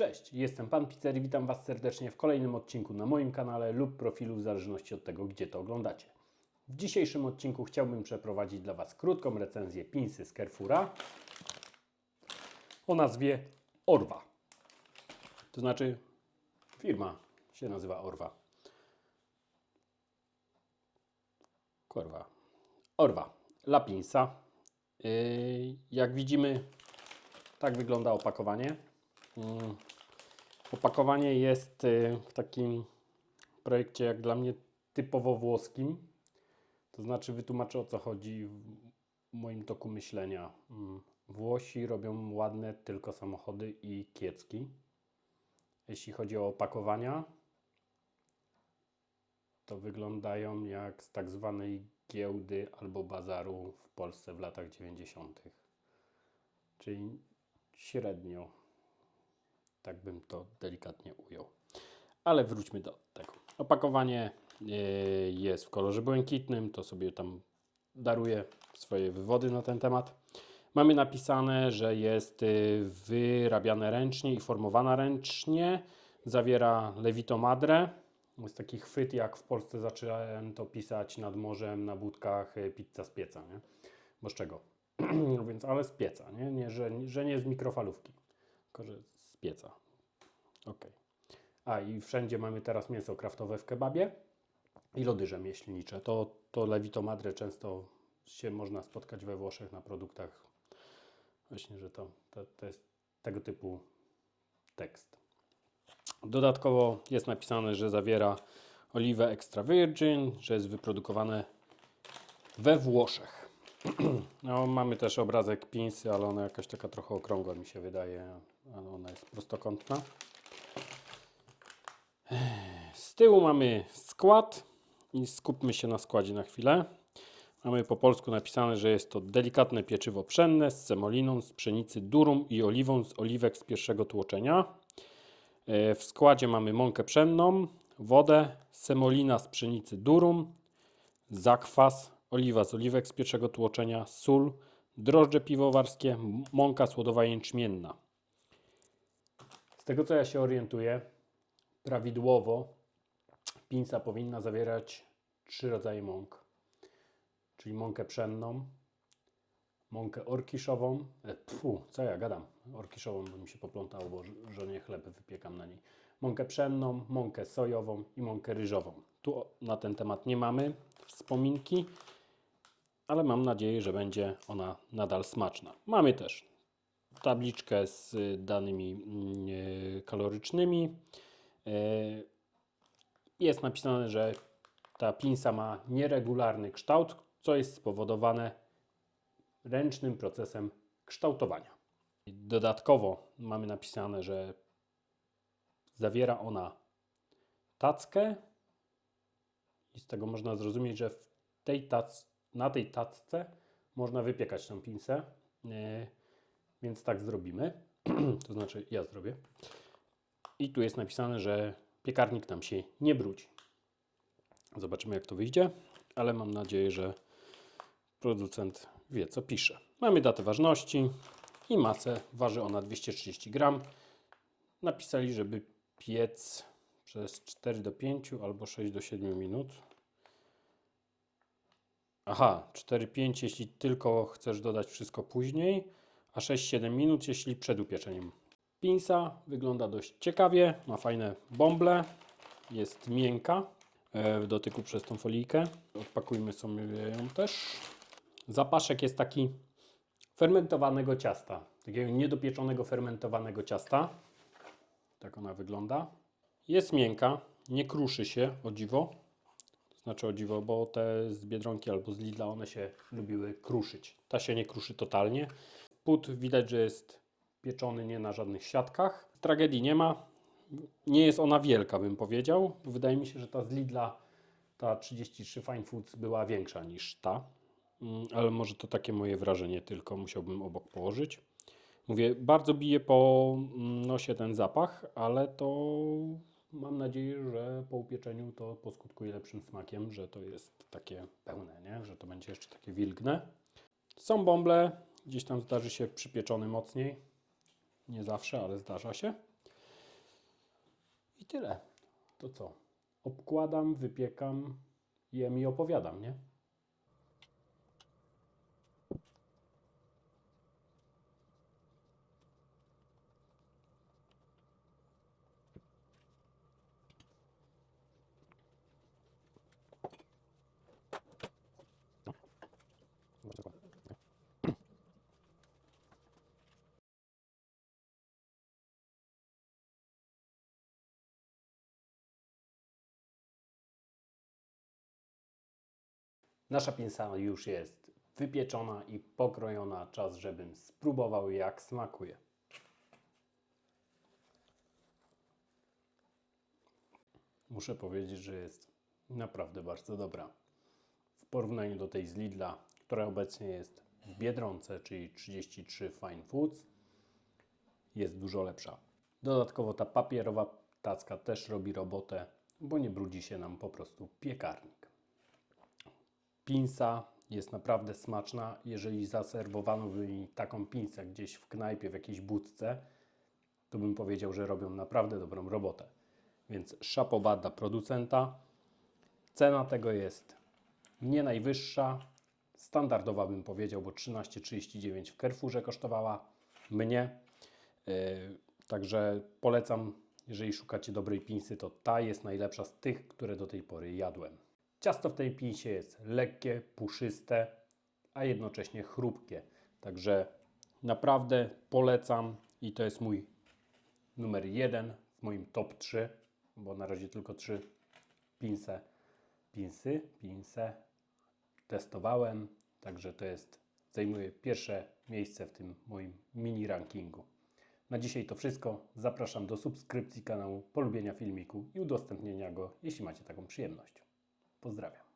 Cześć, jestem Pan Pizzer i witam Was serdecznie w kolejnym odcinku na moim kanale lub profilu w zależności od tego, gdzie to oglądacie. W dzisiejszym odcinku chciałbym przeprowadzić dla Was krótką recenzję pinsy z Carrefoura o nazwie Orwa. To znaczy firma się nazywa Orwa. Korwa. Orwa. La pinsa. Yy, jak widzimy, tak wygląda opakowanie. Mm. Opakowanie jest y, w takim projekcie, jak dla mnie, typowo włoskim. To znaczy, wytłumaczę o co chodzi w moim toku myślenia. Mm. Włosi robią ładne tylko samochody i kiecki. Jeśli chodzi o opakowania, to wyglądają jak z tak zwanej giełdy albo bazaru w Polsce w latach 90. Czyli średnio tak bym to delikatnie ujął. Ale wróćmy do tego. Opakowanie e, jest w kolorze błękitnym, to sobie tam daruję swoje wywody na ten temat. Mamy napisane, że jest e, wyrabiane ręcznie i formowana ręcznie. Zawiera Levito Madre. Jest taki chwyt, jak w Polsce zacząłem to pisać nad morzem na budkach e, pizza z pieca, nie? Bo z czego? no więc, ale z pieca, nie? nie że, że nie z mikrofalówki, tylko że pieca. Ok. A i wszędzie mamy teraz mięso kraftowe w kebabie i lody rzemieślnicze. To, to Levito Madre często się można spotkać we Włoszech na produktach. Właśnie, że to, to, to jest tego typu tekst. Dodatkowo jest napisane, że zawiera oliwę extra virgin, że jest wyprodukowane we Włoszech. No, mamy też obrazek pinsy, ale ona jakaś taka trochę okrągła mi się wydaje, ale ona jest prostokątna. Z tyłu mamy skład i skupmy się na składzie na chwilę. Mamy po polsku napisane, że jest to delikatne pieczywo pszenne z semoliną z pszenicy durum i oliwą z oliwek z pierwszego tłoczenia. E, W składzie mamy mąkę pszenną, wodę, semolina z pszenicy durum, zakwas, oliwa z oliwek z pierwszego tłoczenia, sól, drożdże piwowarskie, mąka słodowa jęczmienna. Z tego co ja się orientuję, prawidłowo pinsa powinna zawierać trzy rodzaje mąk, czyli mąkę pszenną, mąkę orkiszową, e, pfu, co ja gadam, orkiszową bo mi się poplątało, bo żonie chleb wypiekam na niej, mąkę pszenną, mąkę sojową i mąkę ryżową. Tu na ten temat nie mamy wspominki, ale mam nadzieję, że będzie ona nadal smaczna. Mamy też tabliczkę z danymi mm, y, kalorycznymi. Y, Jest napisane, że ta pinsa ma nieregularny kształt, co jest spowodowane ręcznym procesem kształtowania. Dodatkowo mamy napisane, że zawiera ona tackę i z tego można zrozumieć, że w tej tac, na tej tacce można wypiekać tą pinsę, Yy, więc tak zrobimy. to znaczy ja zrobię. I tu jest napisane, że piekarnik nam się nie brudzi. Zobaczymy jak to wyjdzie, ale mam nadzieję, że producent wie co pisze. Mamy datę ważności i masę. Waży ona 230 gram. Napisali, żeby piec przez 4 do 5 albo 6 do 7 minut. Aha, 4-5 jeśli tylko chcesz dodać wszystko później, a 6-7 minut jeśli przed upieczeniem. Pinsa wygląda dość ciekawie, ma fajne bąble, jest miękka e, w dotyku przez tą folijkę. Odpakujmy sobie ją też. Zapaszek jest taki fermentowanego ciasta, takiego niedopieczonego fermentowanego ciasta. Tak ona wygląda. Jest miękka, nie kruszy się, o dziwo. Znaczy o dziwo, bo te z Biedronki albo z Lidla one się lubiły kruszyć. Ta się nie kruszy totalnie. Put widać, że jest pieczony nie na żadnych siatkach. Tragedii nie ma. Nie jest ona wielka, bym powiedział. Wydaje mi się, że ta z Lidla, ta 33 Fine Foods była większa niż ta. Mm, Ale może to takie moje wrażenie tylko musiałbym obok położyć. Mówię, bardzo bije po mm, nosie ten zapach, ale to mam nadzieję, że po upieczeniu to poskutkuje lepszym smakiem, że to jest takie pełne, nie? że to będzie jeszcze takie wilgne. Są bąble, gdzieś tam zdarzy się przypieczony mocniej. Nie zawsze, ale zdarza się. I tyle. To co? Obkładam, wypiekam, jem i opowiadam, nie? Nasza pinsa już jest wypieczona i pokrojona. Czas, żebym spróbował jak smakuje. Muszę powiedzieć, że jest naprawdę bardzo dobra. W porównaniu do tej z Lidla, która obecnie jest w Biedronce, czyli 33 Fine Foods, jest dużo lepsza. Dodatkowo ta papierowa tacka też robi robotę, bo nie brudzi się nam po prostu piekarnik. Pinsa jest naprawdę smaczna. Jeżeli zaserwowano by mi taką pinsę gdzieś w knajpie, w jakiejś budce, to bym powiedział, że robią naprawdę dobrą robotę. Więc szapoba dla producenta. Cena tego jest nie najwyższa. Standardowa bym powiedział, bo 13,39 w Carrefourze kosztowała mnie. Yy, Także polecam, jeżeli szukacie dobrej pinsy, to ta jest najlepsza z tych, które do tej pory jadłem. Ciasto w tej pinsie jest lekkie, puszyste, a jednocześnie chrupkie. Także naprawdę polecam i to jest mój numer jeden w moim top 3, bo na razie tylko 3 pinse, pinsy, pinse testowałem, także to jest, zajmuje pierwsze miejsce w tym moim mini rankingu. Na dzisiaj to wszystko. Zapraszam do subskrypcji kanału, polubienia filmiku i udostępnienia go, jeśli macie taką przyjemność. Pozdrawiam.